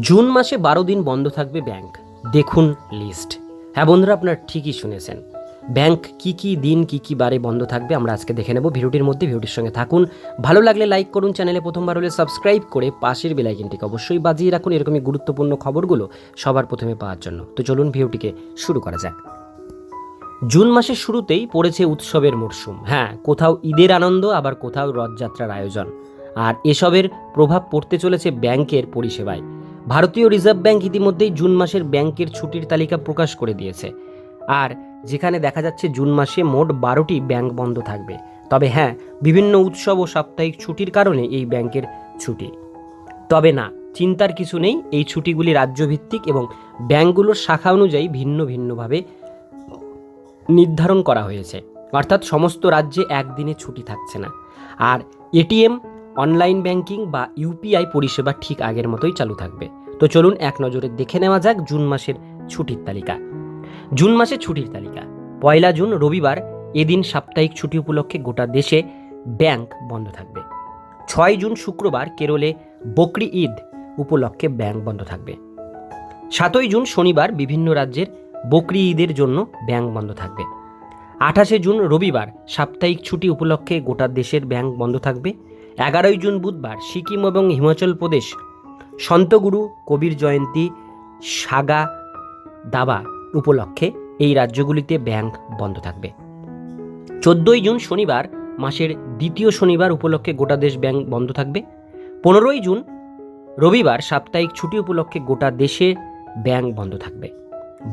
June মাসে বারো দিন বন্ধ থাকবে ব্যাংক। দেখুন লিস্ট। হ্যাঁ বন্ধুরা, আপনার ঠিকই শুনেছেন। ব্যাংক কি কি দিন, কি কি বারে বন্ধ থাকবে আমরা আজকে দেখে নেব ভিডিওটির মধ্যে। ভিডিওটির সঙ্গে থাকুন। ভালো লাগলে লাইক করুন, চ্যানেলে প্রথমবার হলে সাবস্ক্রাইব করে পাশের বেলাইকিনটিকে অবশ্যই বাজিয়ে রাখুন এরকমই গুরুত্বপূর্ণ খবরগুলো সবার প্রথমে পাওয়ার জন্য। তো চলুন ভিডিওটিকে শুরু করা যাক। জুন মাসের শুরুতেই পড়েছে উৎসবের মরশুম হ্যাঁ কোথাও ঈদের আনন্দ, আবার কোথাও রথযাত্রার আয়োজন। আর এসবের প্রভাব পড়তে চলেছে ব্যাংকের পরিষেবায়। ভারতীয় রিজার্ভ ব্যাংক ইতিমধ্যেই জুন মাসের ব্যাংকের ছুটির তালিকা প্রকাশ করে দিয়েছে। আর যেখানে দেখা যাচ্ছে জুন মাসে মোট বারোটি ব্যাংক বন্ধ থাকবে। তবে হ্যাঁ বিভিন্ন উৎসব ও সাপ্তাহিক ছুটির কারণে এই ব্যাংকের ছুটি। তবে না, চিন্তার কিছু নেই, এই ছুটিগুলি রাজ্যভিত্তিক এবং ব্যাংকগুলোর শাখা অনুযায়ী ভিন্ন ভিন্নভাবে নির্ধারণ করা হয়েছে। অর্থাৎ সমস্ত রাজ্যে একদিনে ছুটি থাকছে না। আর এটিএম অনলাইন ব্যাংকিং বা ইউপিআই পরিষেবা ঠিক আগের মতোই চালু থাকবে। তো চলুন এক নজরে দেখে নেওয়া যাক জুন মাসের ছুটির তালিকা। জুন মাসের ছুটির তালিকা। পয়লা জুন, রবিবার, এদিন সাপ্তাহিক ছুটি উপলক্ষে গোটা দেশে ব্যাংক বন্ধ থাকবে। ছয় জুন, শুক্রবার, কেরলে বকরি ঈদ উপলক্ষে ব্যাংক বন্ধ থাকবে। সাতই জুন, শনিবার, বিভিন্ন রাজ্যের বকরি ঈদের জন্য ব্যাংক বন্ধ থাকবে। আঠাশে জুন, রবিবার, সাপ্তাহিক ছুটি উপলক্ষে গোটা দেশের ব্যাংক বন্ধ থাকবে। এগারোই জুন বুধবার সিকিম এবং হিমাচল প্রদেশ সন্তগুরু, কবির জয়ন্তী, সাগা, দাবা উপলক্ষে এই রাজ্যগুলিতে ব্যাংক বন্ধ থাকবে। চোদ্দোই জুন শনিবার মাসের দ্বিতীয় শনিবার উপলক্ষে গোটা দেশ ব্যাংক বন্ধ থাকবে। পনেরোই জুন রবিবার সাপ্তাহিক ছুটি উপলক্ষে গোটা দেশে ব্যাংক বন্ধ থাকবে।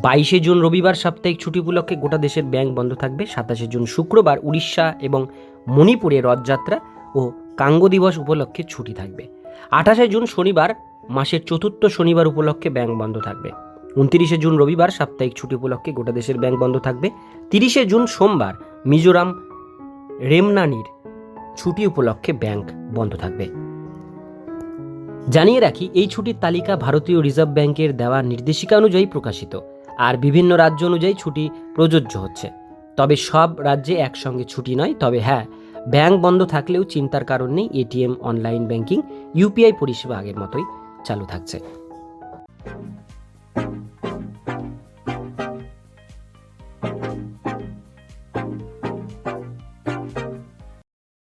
বাইশে জুন রবিবার সাপ্তাহিক ছুটি উপলক্ষে গোটা দেশের ব্যাংক বন্ধ থাকবে। সাতাশে জুন শুক্রবার উড়িষ্যা এবং মণিপুরে রথযাত্রা ও কাঙ্গ দিবস উপলক্ষে ছুটি থাকবে। আঠাশে জুন শনিবার, মাসের চতুর্থ শনিবার উপলক্ষে ব্যাংক বন্ধ থাকবে। উনত্রিশে জুন রবিবার, সাপ্তাহিক ছুটি উপলক্ষে গোটা দেশের ব্যাংক বন্ধ থাকবে। তিরিশে জুন সোমবার, মিজোরাম, রেমনানির ছুটি উপলক্ষে ব্যাংক বন্ধ থাকবে। জানিয়ে রাখি, এই ছুটির তালিকা ভারতীয় রিজার্ভ ব্যাংকের দেওয়া নির্দেশিকা অনুযায়ী প্রকাশিত, আর বিভিন্ন রাজ্য অনুযায়ী ছুটি প্রযোজ্য হচ্ছে। তবে সব রাজ্যে একসঙ্গে ছুটি নয়, তবে হ্যাঁ ব্যাংক বন্ধ থাকলেও চিন্তার কারণ নেই, এটিএম, অনলাইন ব্যাংকিং, ইউপিআই পরিষেবা আগের মতোই চালু থাকছে।